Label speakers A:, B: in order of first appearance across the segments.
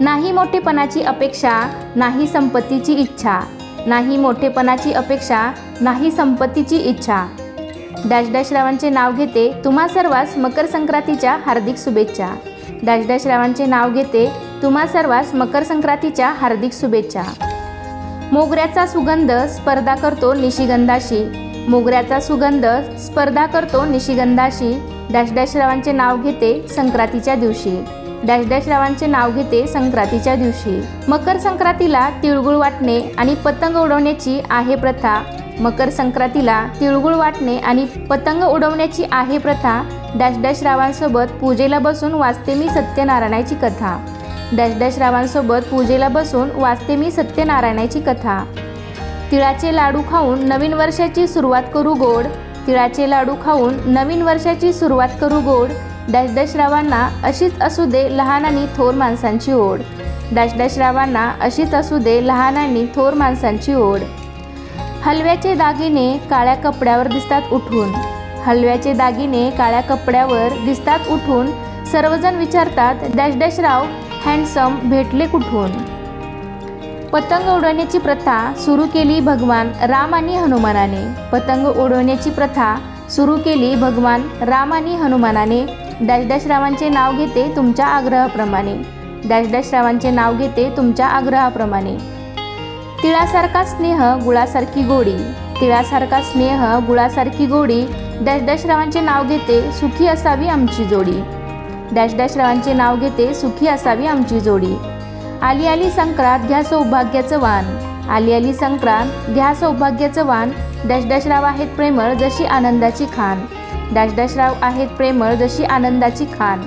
A: नाही मोठेपणाची अपेक्षा नाही संपत्तीची इच्छा. नाही मोठेपणाची अपेक्षा नाही संपत्तीची इच्छा. डॅश डॅश रावांचे नाव घेते तुम्हा सर्वांस मकर संक्रांतीच्या हार्दिक शुभेच्छा. डॅश डॅश रावांचे नाव घेते तुम्हा सर्वांस मकर संक्रांतीच्या हार्दिक शुभेच्छा. मोगऱ्याचा सुगंध स्पर्धा करतो निशिगंधाशी. मोगऱ्याचा सुगंध स्पर्धा करतो निशिगंधाशी. डॅश डॅश रावांचे नाव घेते संक्रांतीच्या दिवशी. डॅश डॅश रावांचे नाव घेते संक्रांतीच्या दिवशी. मकर संक्रांतीला तिळगुळ वाटणे आणि पतंग उडवण्याची आहे प्रथा. मकर संक्रांतीला तिळगुळ वाटणे आणि पतंग उडवण्याची आहे प्रथा. डॅश डॅश रावांसोबत पूजेला बसून वाचते मी सत्यनारायणाची कथा. डॅश डॅश रावांसोबत पूजेला बसून वाचते मी सत्यनारायणाची कथा. तिळाचे लाडू खाऊन नवीन वर्षाची सुरुवात करू गोड. तिळाचे लाडू खाऊन नवीन वर्षाची सुरुवात करू गोड. डॅश डॅश रावांना अशीच असू दे लहान आणि थोर माणसांची ओढ. डॅश डॅश रावांना अशीच असू दे लहान आणि थोर माणसांची ओढ. हलव्याचे दागिने काळ्या कपड्यावर दिसतात उठून. हलव्याचे दागिने काळ्या कपड्यावर दिसतात उठून. सर्वजण विचारतात डॅश डॅश राव हँडसम भेटले कुठून? पतंग उडवण्याची प्रथा सुरू केली भगवान राम आणि हनुमानाने. पतंग उडवण्याची प्रथा सुरू केली भगवान राम आणि हनुमानाने. डॅश डॅश रावांचे नाव घेते तुमच्या आग्रहाप्रमाणे. डॅश डॅश रावांचे नाव घेते तुमच्या आग्रहाप्रमाणे. तिळासारखा स्नेह गुळासारखी गोडी. तिळासारखा स्नेह गुळासारखी गोडी. डॅश डॅश रावांचे नाव घेते सुखी असावी आमची जोडी. डॅश डॅश रावांचे नाव घेते सुखी असावी आमची जोडी. आली आली संक्रांत घ्या सौभाग्याचं वाण आली आली संक्रांत घ्या सौभाग्याचं वाण डॅश डॅश राव आहेत प्रेमळ जशी आनंदाची खान. डॅश डॅश आहेत प्रेमळ जशी आनंदाची खान.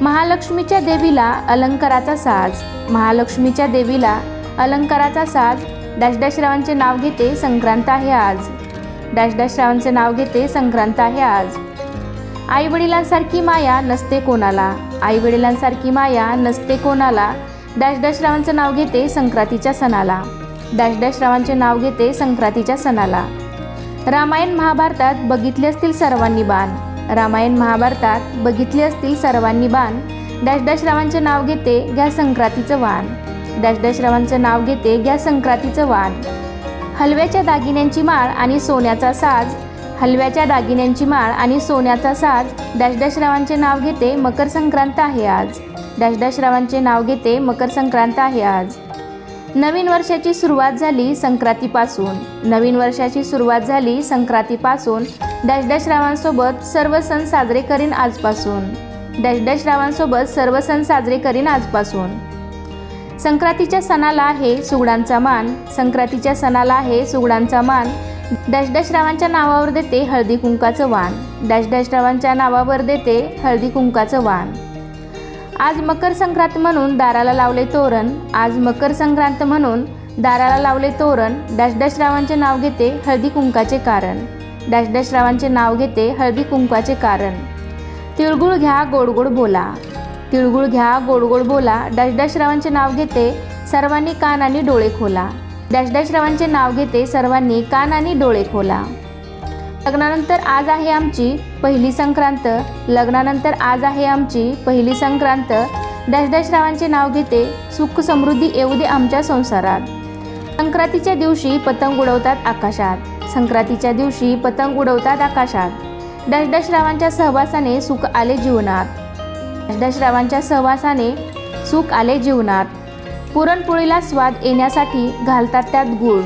A: महालक्ष्मीच्या देवीला अलंकाराचा साज. महालक्ष्मीच्या देवीला अलंकाराचा साज. डॅश डॅश नाव घेते संक्रांत आहे आज. डॅश डॅश नाव घेते संक्रांत आहे आज. आईवडिलांसारखी माया नसते कोणाला. आईवडिलांसारखी माया नसते कोणाला. डॅश डॅश नाव घेते संक्रांतीच्या सणाला. डॅश डॅश नाव घेते संक्रांतीच्या सणाला. रामायण महाभारतात बघितले असतील सर्वांनी बाण. रामायण महाभारतात बघितले असतील सर्वांनी बाण. डॅश डॅश रावांचे नाव घेते घ्या संक्रांतीचं वाण. डॅश डॅश रावांचं नाव घेते घ्या संक्रांतीचं वाण. हलव्याच्या दागिन्यांची माळ आणि सोन्याचा साज. हलव्याच्या दागिन्यांची माळ आणि सोन्याचा साज. डॅश डॅश रावांचे नाव घेते मकर संक्रांत आहे आज. डॅश डॅश रावांचे नाव घेते मकर संक्रांत आहे आज. नवीन वर्षाची सुरुवात झाली संक्रांतीपासून. नवीन वर्षाची सुरुवात झाली संक्रांतीपासून. डॅश डॅश रावांसोबत सर्व सण साजरे करीन आजपासून. डॅश डॅश रावांसोबत सर्व सण साजरे करीन आजपासून. संक्रांतीच्या सणाला आहे सुगडांचा मान. संक्रांतीच्या सणाला आहे सुगडांचा मान. डॅश डॅश रावांच्या नावावर देते हळदी कुंकाचं वाण. डॅश डॅश रावांच्या नावावर देते हळदी कुंकाचं वाण. आज मकर संक्रांत म्हणून दाराला लावले तोरण. आज मकर संक्रांत म्हणून दाराला लावले तोरण. डॅश डॅश रावांचे नाव घेते हळदी कुंकाचे कारण. डॅश डॅश रावांचे नाव घेते हळदी कुंकाचे कारण. तिळगुळ घ्या गोड गोड बोला. तिळगुळ घ्या गोड गोड बोला. डॅश डॅश रावांचे नाव घेते सर्वांनी कान आणि डोळे खोला. डॅश डॅश रावांचे नाव घेते सर्वांनी कान आणि डोळे खोला. लग्नानंतर आज आहे आमची पहिली संक्रांत. लग्नानंतर आज आहे आमची पहिली संक्रांत. डॅश डॅश रावांचे नाव घेते सुख समृद्धी येऊ दे आमच्या संसारात. संक्रांतीच्या दिवशी पतंग उडवतात आकाशात. संक्रांतीच्या दिवशी पतंग उडवतात आकाशात. डॅश डॅश रावांच्या सहवासाने सुख आले जीवनात. डॅश डॅश रावांच्या सहवासाने सुख आले जीवनात. पुरणपोळीला स्वाद येण्यासाठी घालतात त्यात गूळ.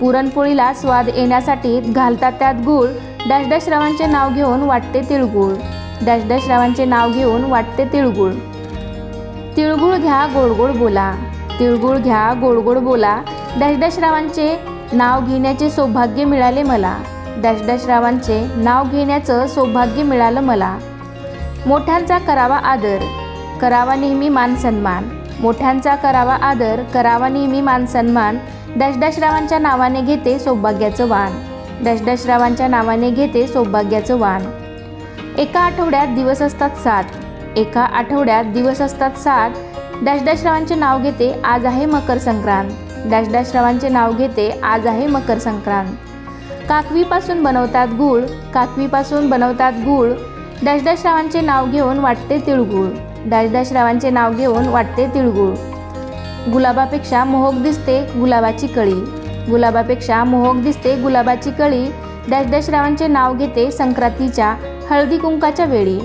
A: पुरणपोळीला स्वाद येण्यासाठी घालतात त्यात गूळ. डॅश डॅश रावांचे नाव घेऊन वाटते तिळगुळ. डॅश डॅश रावांचे नाव घेऊन वाटते तिळगुळ. तिळगुळ घ्या गोडगोड बोला. तिळगुळ घ्या गोडगोड बोला. डॅश डॅश रावांचे नाव घेण्याचे सौभाग्य मिळाले मला. डॅश डॅश रावांचे नाव घेण्याचं सौभाग्य मिळालं मला. मोठ्यांचा करावा आदर करावा नेहमी मान सन्मान. मोठ्यांचा करावा आदर करावा नेहमी मान सन्मान रावांच्या नावाने घेते सौभाग्याचं वाण. डॅश रावांच्या नावाने घेते सौभाग्याचं वाण. एका आठवड्यात दिवस असतात सात. एका आठवड्यात दिवस असतात सात. डॅश रावांचे नाव घेते आज आहे मकर संक्रांत. डॅश रावांचे नाव घेते आज आहे मकर संक्रांत. काकवीपासून बनवतात गूळ. काकवीपासून बनवतात गूळ. डॅश रावांचे नाव घेऊन वाटते तिळगुळ. डॅश रावांचे नाव घेऊन वाटते तिळगुळ. गुलाबापेक्षा मोहक दिसते गुलाबाची कळी. गुलाबापेक्षा मोहक दिसते गुलाबाची कळी. डॅश डॅश रावांचे नाव घेते संक्रांतीच्या हळदी कुंकाच्या वेळी.